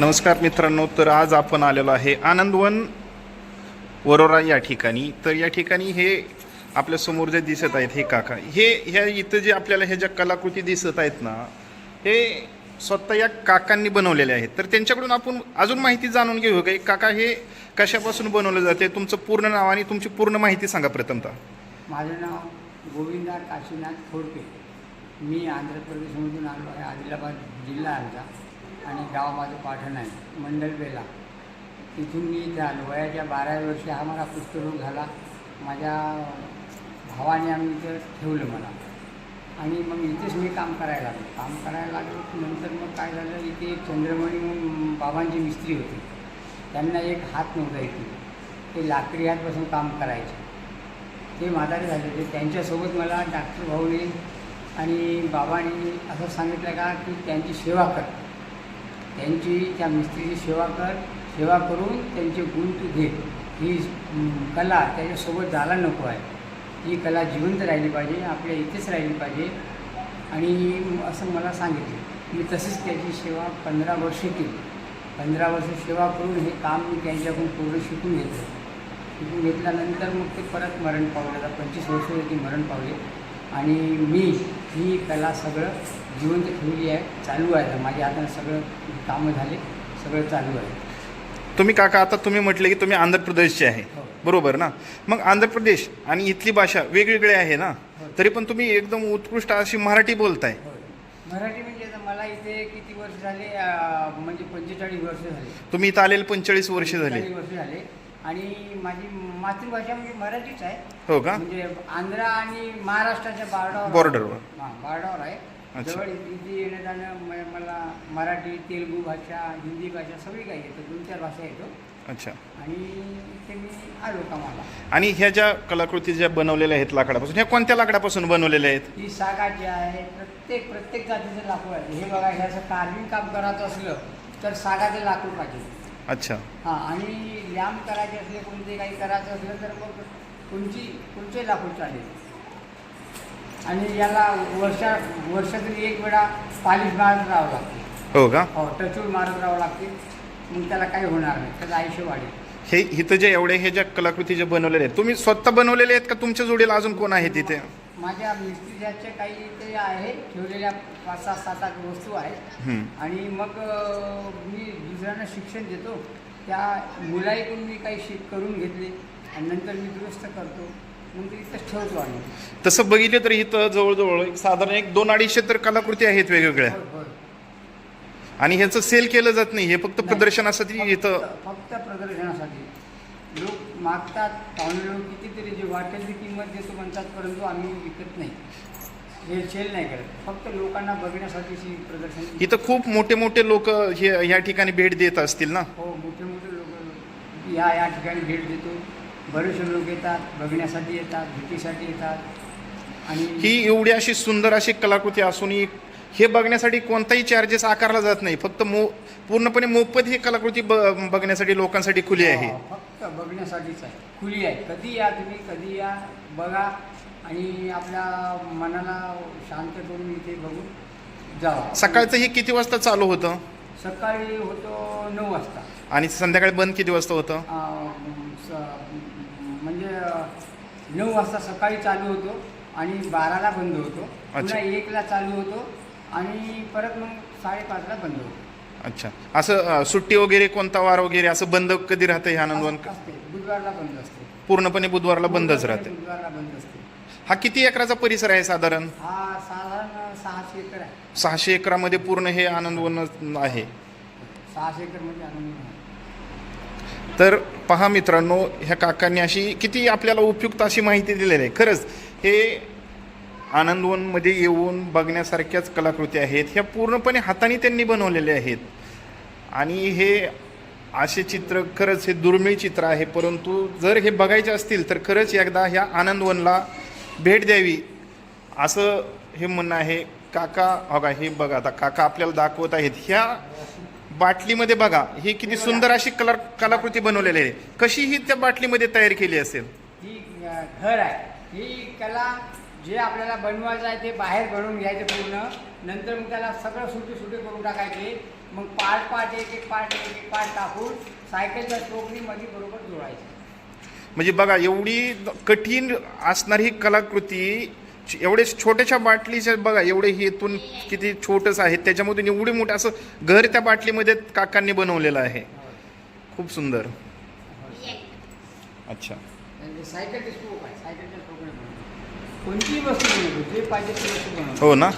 नमस्कार मित्रांनो तर आज आपण आलेलो आहे आनंदवन वरोरा या ठिकाणी. तर या ठिकाणी हे आपल्यासमोर जे दिसत आहेत हे काका हे ह्या इथं जे आपल्याला ह्या ज्या कलाकृती दिसत आहेत ना हे स्वतः या काकांनी बनवलेले आहेत. तर त्यांच्याकडून आपण अजून माहिती जाणून घेऊ का? काका हे कशापासून बनवलं जाते? तुमचं पूर्ण नाव आणि तुमची पूर्ण माहिती सांगा प्रथमतः. माझं नाव गोविंदा काशीनाथ थोडके मी आंध्र प्रदेशमधून आलो आहे आदिलाबाद जिल्हा आमचा. आणि गाव माझं पाठण आहे मंडलबेला तिथून मी इथे आलो वयाच्या बाराव्या वर्षी हा मला कुष्ठरोग झाला. माझ्या भावाने आम्ही इथं ठेवलं मला. आणि मग इथेच मी काम करायला लागलो. काम करायला लागलो नंतर मग काय झालं इथे एक चंद्रमणी म्हणून बाबांचे मिस्त्री होती. त्यांना एक हात नव्हता इथे. ते लाकडी हातपासून काम करायचे. ते म्हातारे झाले होते. त्यांच्यासोबत मला डॉक्टर भाऊने आणि बाबांनी असं सांगितलं का की त्यांची सेवा कर. त्यांची त्या मिस्त्रीची सेवा कर सेवा करून त्यांचे गुण तू घे. ही कला त्याच्यासोबत जायला नको आहे. ही कला जिवंत राहिली पाहिजे आपल्या इथेच राहिली पाहिजे. आणि असं मला सांगितलं मी तसेच त्याची सेवा पंधरा वर्ष केली. पंधरा वर्ष सेवा करून हे काम मी त्यांच्याकडून पूर्ण शिकून घेतलं. शिकून घेतल्यानंतर मग ते परत मरण पावले. आता पंचवीस वर्ष होती मरण पावले. आणि मी ही कला सगळं जिवंत ठेवली आहे चालू आहे. आता माझ्या हाताने सगळं कामं झाले सगळं चालू आहे. तुम्ही काका आता तुम्ही म्हटले की तुम्ही आंध्र प्रदेशचे आहे. हो. बरोबर ना? मग आंध्र प्रदेश आणि इथली भाषा वेगवेगळी आहे ना? हो. तरी पण तुम्ही एकदम उत्कृष्ट अशी मराठी बोलताय. होय मराठी म्हणजे मला इथे किती वर्ष झाले म्हणजे पंचेचाळीस वर्ष झाले. तुम्ही इथं आलेले पंचेचाळीस वर्ष झाले. 45 वर्ष झाले. आणि माझी मातृभाषा म्हणजे मराठीच आहे. हो का? म्हणजे आंध्र आणि महाराष्ट्राच्या बार्डावर बॉर्डरवर हां बार्डावर आहे. अच्छा. जवळ इथे येणं जाणं म- मला मराठी तेलुगू भाषा हिंदी भाषा सगळी काही येतं. दोन चार भाषा येतो. अच्छा. आणि इथे मी आलो कामाला. आणि ह्या ज्या कलाकृती ज्या बनवलेल्या आहेत लाकडापासून ह्या कोणत्या लाकडापासून बनवलेल्या आहेत? ही सागाची आहे. प्रत्येक प्रत्येक जातीचं लाकूड आहे. हे बघा हे असं कार्विंग काम करायचं असलं तर सागाचं लाकूड पाहिजे. अच्छा. हां आणि लॅम्प करायचे असले कोणते काही करायचं असलं तर मग कोणची कोणचे लाकूड चालेल. आणि याला वर्षा वर्षातून एक वेळा पालिश मारत राहावं लागते. हो का? हो टचूळ मारत राहावं लागते. मग त्याला काही होणार नाही त्याचं आयुष्य वाढेल. हे इथं जे एवढे हे ज्या कलाकृती जे बनवलेले आहेत तुम्ही स्वतः बनवलेले आहेत का? तुमच्या जोडीला अजून कोण आहे तिथे? माझ्या मिस्त्रीच्या काही ते आहे ठेवलेल्या पाच सहा सात आठ वस्तू आहेत. हम्म. आणि मग अं, मी दुसऱ्यांना शिक्षण देतो. त्या मुलाईकडून मी काही शिक करून घेतले आणि नंतर मी दुरुस्त करतो. मग ते इथंच ठेवतो आम्ही. तसं बघितलं तर इथं जवळजवळ एक साधारण एक दोन अडीचशे तर कलाकृती आहेत वेगवेगळ्या. होय, होय. आणि ह्याचं सेल केलं जात नाही. हे फक्त प्रदर्शनासाठी फक्त- इथं फक्त प्रदर्शनासाठी. लोक मागतात पाहुणे लोक कितीतरी जे वाटेल ती किंमत देतो म्हणतात परंतु आम्ही विकत नाही. हे सेल नाही करत. फक्त लोकांना बघण्यासाठीची प्रदर्शन इथं खूप मोठे मोठे लोक हे ह्या ठिकाणी भेट देत असतील ना? हो मोठे मोठे लोक या या ठिकाणी भेट देतो. बरेचसे लोक येतात बघण्यासाठी येतात भेटीसाठी येतात. आणि ही एवढी अशी सुंदर अशी कलाकृती असूनही हे बघण्यासाठी कोणताही चार्जेस आकारला जात नाही. फक्त मो पूर्णपणे मोफत ही कलाकृती ब- बघण्यासाठी लोकांसाठी खुली आहे. हो, फक्त बघण्यासाठीच आहे. खुली आहे. कधी या तुम्ही कधी या बघा आणि आपल्या मनाला शांत करून इथे बघून जावा. सकाळचं हे किती वाजता चालू होतं? सकाळी होतो नऊ वाजता. आणि संध्याकाळी बंद किती वाजता होतं? अं, स- म्हणजे नऊ वाजता सकाळी चालू होतो आणि बाराला बंद होतो. अच्छा. पुन्हा एकला चालू होतो. आणि परत मग साडेपाचला बंद होतो. अच्छा. असं अं, सुट्टी वगैरे कोणता वार वगैरे असं बंद कधी राहतं हे आनंदवन असते. बुधवारला बंद असते. पूर्णपणे बुधवारला बंदच राहते. बुधवारला बंद असते. हा किती एकराचा परिसर आहे साधारण? हा साधारण सहाशे एकर आहे. सहाशे एकरामध्ये पूर्ण हे आनंदवन आहे. सहाशे एकर म्हणजे आनंद आहे. तर पहा मित्रांनो ह्या काकांनी अशी किती आपल्याला उपयुक्त अशी माहिती दिलेली आहे. खरंच हे आनंदवनमध्ये येऊन बघण्यासारख्याच कलाकृती आहेत. ह्या पूर्णपणे हाताने त्यांनी बनवलेल्या आहेत. आणि हे असे चित्र खरंच हे दुर्मिळ चित्र आहे. परंतु जर हे बघायचे असतील तर खरंच एकदा ह्या आनंदवनला भेट द्यावी. असं हे म्हणणं आहे. काका बघा हे बघा आता. काका आपल्याला दाखवत आहेत. ह्या बाटलीमध्ये बघा. ही किती सुंदर अशी कला कलाकृती बनवलेली आहे. कशी ही त्या बाटलीमध्ये तयार केली असेल? ही घर आहे. ही कला जे आपल्याला बनवायचं आहे ते बाहेर बनवून घ्यायचं पूर्ण. नंतर मग त्याला सगळं सुटे सुटे करून टाकायचे. मग पार्ट पार्ट एक एक पार्ट एक एक पार्ट टाकून सायकलच्या टोकरीमध्ये बरोबर जोडायचे. म्हणजे बघा एवढी कठीण असणारी ही कलाकृती एवढे छोट्याशा बाटलीच्या बघा एवढे हे इथून किती छोटंच आहे त्याच्यामधून एवढे मोठं असं घर त्या बाटलीमध्ये काकांनी बनवलेलं आहे. खूप सुंदर. अच्छा. म्हणजे सायकलचे स्टोक आहे सायकलच्या स्टोकने कोणतीही वस्तू बनवतो जे पाहिजे ती वस्तू बनवतो हो ना?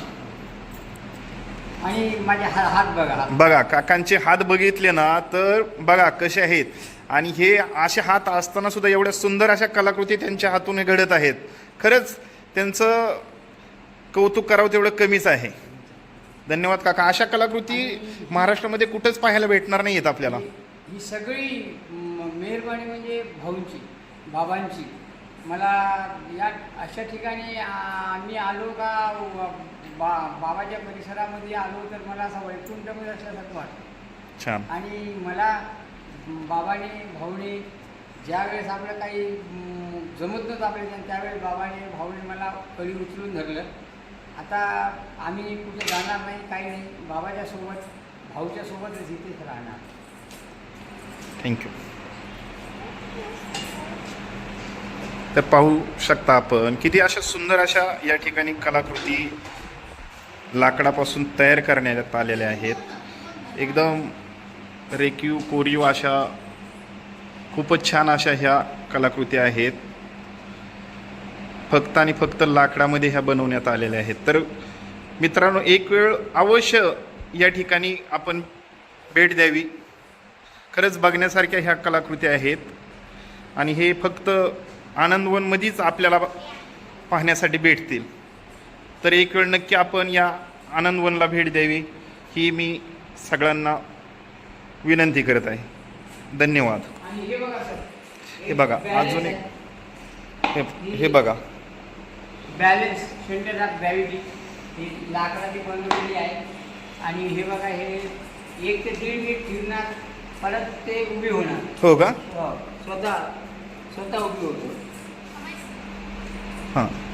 आणि माझे हा हात बघा हात. बघा काकांचे हात बघितले ना तर बघा कसे आहेत. आणि हे असे हात असताना सुद्धा एवढ्या सुंदर अशा कलाकृती त्यांच्या हातून घडत आहेत. खरंच त्यांचं कौतुक करावं तेवढं कमीच आहे. धन्यवाद काका. अशा कलाकृती महाराष्ट्रामध्ये कुठंच पाहायला भेटणार नाही आहेत आपल्याला. ही- सगळी मेहरबानी म्हणजे भाऊंची बाबांची. मला या अशा ठिकाणी मी आलो का बा बाबाच्या परिसरामध्ये आलो तर मला असं वैकुंठमध्ये असल्यासारखं वाटतं. छान. आणि मला बाबाने भाऊने ज्यावेळेस आपलं काही जमत नव्हतं आपल्या त्यावेळेस बाबाने भाऊने मला कडी उचलून धरलं. आता आम्ही कुठे जाणार नाही काही नाही. बाबाच्या सोबत भाऊच्या सोबतच इथेच राहणार. थँक्यू. तर पाहू शकता आपण. किती अशा सुंदर अशा या ठिकाणी कलाकृती लाकडापासून तयार करण्यात आलेल्या आहेत. एकदम रेक्यू कोरीव अशा खूपच छान अशा ह्या कलाकृती आहेत. फक्त आणि फक्त लाकडामध्ये ह्या बनवण्यात आलेल्या आहेत. तर मित्रांनो एक वेळ अवश्य या ठिकाणी आपण भेट द्यावी. खरंच बघण्यासारख्या ह्या कलाकृती आहेत. आणि हे फक्त आनंदवनमध्येच आपल्याला पाहण्यासाठी भेटतील. तर एक वेळ नक्की आपण या आनंदवनला भेट द्यावी ही मी सगळ्यांना विनंती करत आहे. धन्यवाद. हे बघा सर. हे बघा, अजून एक. हे हे बघा. बॅलन्स सेंटर ऑफ ग्रॅव्हिटी ही लाकडाची बनवलेली आहे. आणि हे बघा हे एक ते दीड मिनिट फिरणार परत ते उभी होणार. हो का? हो, स्वतः स्वतः उभी होतो हां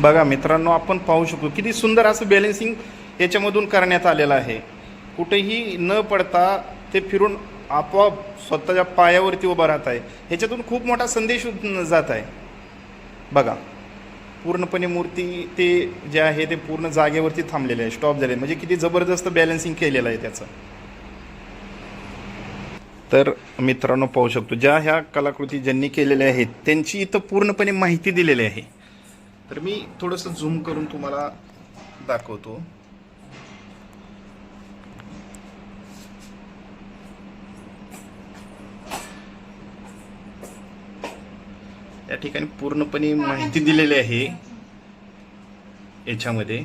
बघा मित्रांनो आपण पाहू शकतो किती सुंदर असं बॅलेन्सिंग याच्यामधून करण्यात आलेलं आहे. कुठेही न पडता ते फिरून आपोआप स्वतःच्या पायावरती उभं राहत आहे. ह्याच्यातून खूप मोठा संदेश जात आहे. बघा पूर्णपणे मूर्ती ते जे आहे ते पूर्ण जागेवरती थांबलेले आहे. स्टॉप झाले म्हणजे किती जबरदस्त बॅलन्सिंग केलेलं आहे त्याचं. तर मित्रांनो पाहू शकतो ज्या ह्या कलाकृती ज्यांनी केलेल्या आहेत त्यांची इथं पूर्णपणे माहिती दिलेली आहे. तर मी थोडंसं झूम करून तुम्हाला दाखवतो. या ठिकाणी पूर्णपणे माहिती दिलेली आहे याच्यामध्ये.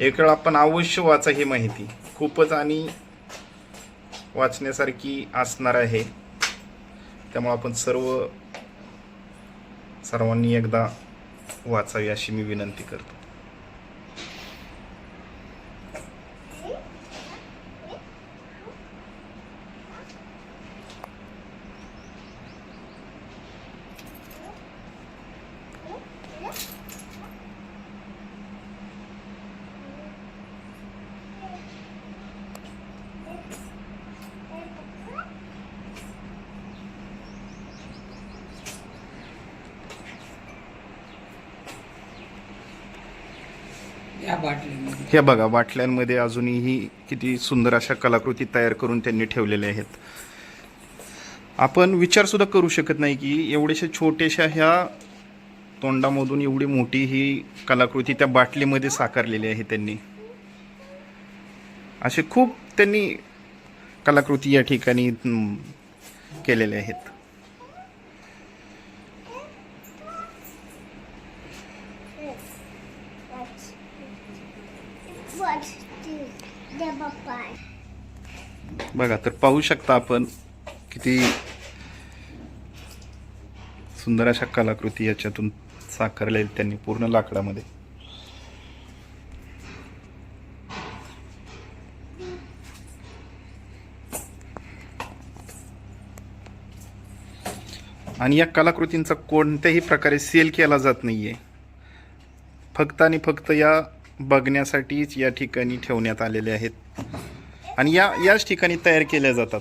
एक वेळ आपण अवश्य वाचा ही माहिती. खूपच आणि वाचण्यासारखी असणार आहे. त्यामुळे आपण सर्व सर्वांनी एकदा वाचावी अशी मी विनंती करतो. या बाटलीमध्ये हे बघा बाटल्यांमध्ये अजूनही किती सुंदर अशा कलाकृती तयार करून त्यांनी ठेवलेल्या आहेत. आपण विचारसुद्धा करू शकत नाही की एवढ्याशा छोट्याशा ह्या तोंडामधून एवढी मोठी ही कलाकृती त्या बाटलीमध्ये साकारलेली आहे त्यांनी. असे खूप त्यांनी कलाकृती या ठिकाणी केलेल्या आहेत. बघा तर पाहू शकता आपण किती सुंदर अशा कलाकृती याच्यातून साकारल्या त्यांनी पूर्ण लाकडामध्ये. आणि या कलाकृतींचा कोणत्याही प्रकारे सेल केला जात नाहीये. फक्त आणि फक्त या बघण्यासाठीच या ठिकाणी ठेवण्यात आलेले आहेत. आणि या याच ठिकाणी तयार केल्या जातात.